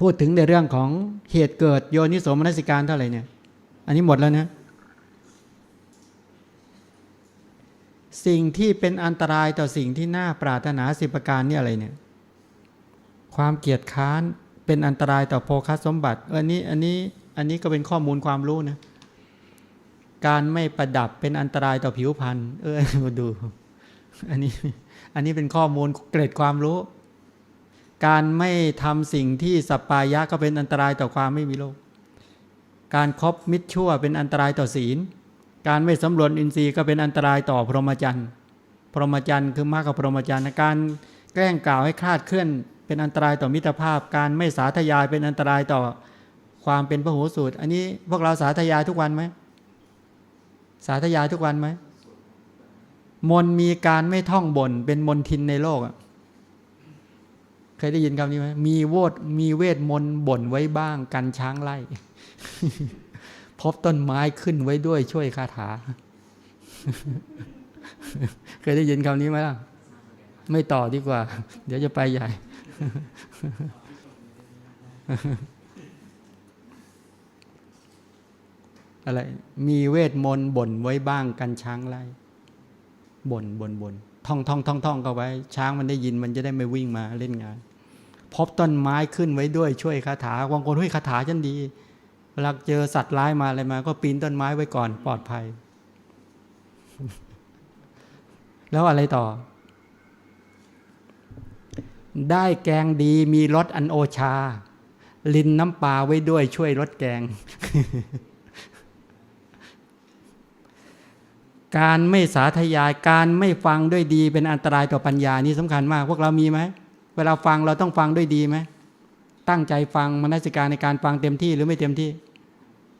พูดถึงในเรื่องของเหตุเกิดโยนิโสมนสิการเท่าไหร่เนี่ย อันนี้หมดแล้วนะ สิ่งที่เป็นอันตรายต่อสิ่งที่น่าปรารถนาสิบประการเนี่ยอะไรเนี่ย ความเกียจค้านเป็นอันตรายต่อโภคสมบัติเอออันนี้อันนี้อันนี้ก็เป็นข้อมูลความรู้นะ การไม่ประดับเป็นอันตรายต่อผิวพรรณเออดู อันนี้ อันนี้เป็นข้อมูลเกร็ดความรู้ การไม่ทำสิ่งที่สัปปายะก็เป็นอันตรายต่อความไม่มีโลก การครบมิตรชั่วเป็นอันตรายต่อศีล การไม่สำรวจอินทรีย์ก็เป็นอันตรายต่อพรหมจรรย์พรหมจรรย์คือมากกับพรหมจรรย์การแกล้งกล่าวให้คลาดเคลื่อน เป็นอันตรายต่อมิตรภาพ การไม่สาธยายเป็นอันตรายต่อความเป็นพระโหสูตร อันนี้พวกเราสาธยายทุกวันไหมสาธยายทุกวันไหมมนมีการไม่ท่องบนเป็นมนทินในโลกอะ ยได้ยินคำนี้ไหมมีโวดมีเวทมนต์บ่นไว้บ้างกันช้างไล่ พบต้นไม้ขึ้นไว้ด้วยช่วยคาถา เคยได้ยินคำนี้ไหมล่ะ ไม่ต่อดีกว่า เดี๋ยวจะไปใหญ่ อะไร มีเวทมนต์บ่นไว้บ้างกันช้างไล่บ่นบ่นบ่นท่องท่องท่องท่องก็ไว้ ช้างมันได้ยินมันจะได้ไม่วิ่งมาเล่นงาน พบต้นไม้ขึ้นไว้ด้วยช่วยคาถาบางคนเฮ้ยคาถาฉันดีเวลาเจอสัตว์ร้ายมาอะไรมา ก็ปีนต้นไม้ไว้ก่อนปลอดภัย แล้วอะไรต่อ ได้แกงดีมีรสอันโอชา ลินน้ำปลาไว้ด้วยช่วยลดแกง การไม่สาธยายการไม่ฟังด้วยดีเป็นอันตรายต่อปัญญานี่สำคัญมาก พวกเรามีไหม เวลาฟังเราต้องฟังด้วยดีไหมตั้งใจฟังมนสิการในการฟังเต็มที่หรือไม่เต็มที่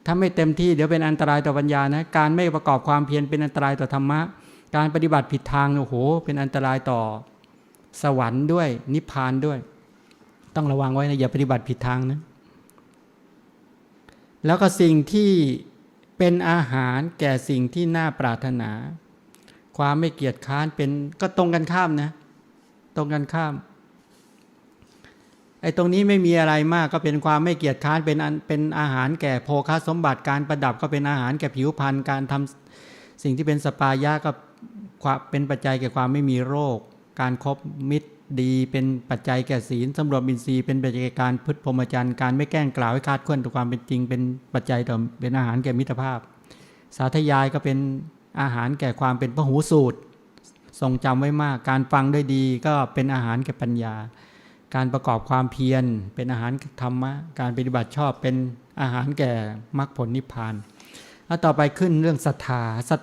ถ้าไม่เต็มที่เดี๋ยวเป็นอันตรายต่อปัญญานะ การไม่ประกอบความเพียรเป็นอันตรายต่อธรรมะ การปฏิบัติผิดทางโอ้โห เป็นอันตรายต่อสวรรค์ด้วยนิพพานด้วย ต้องระวังไว้นะอย่าปฏิบัติผิดทางนะ แล้วก็สิ่งที่เป็นอาหารแก่สิ่งที่น่าปรารถนา ความไม่เกียจค้านเป็นก็ตรงกันข้ามนะ ตรงกันข้าม อ้ตรงนี้ไม่มีอะไรมากก็เป็นความไม่เกียจค้านเป็นเป็นอาหารแก่โภคสมบัติการประดับก็เป็นอาหารแก่ผิวพรรณการทำสิ่งที่เป็นสปายะก็เป็นปัจจัยแก่ความไม่มีโรค การครบมิตรดีเป็นปัจจัยแก่ศีลสำรวมอินทรีย์เป็นปัจจัยการพฤติพรหมจรรย์การไม่แกล้งกล่าวให้คาดเคลื่อนต่อความเป็นจริง เป็นปัจจัยต่อเป็นอาหารแก่มิตรภาพ สาธยายก็เป็นอาหารแก่ความเป็นพหูสูตร ทรงจำไว้มาก การฟังด้วยดีก็เป็นอาหารแก่ปัญญา การประกอบความเพียร เป็นอาหารธรรมะ การปฏิบัติชอบเป็นอาหารแก่มรรคผลนิพพานแล้วต่อไปขึ้นเรื่องศรัทธาศรัท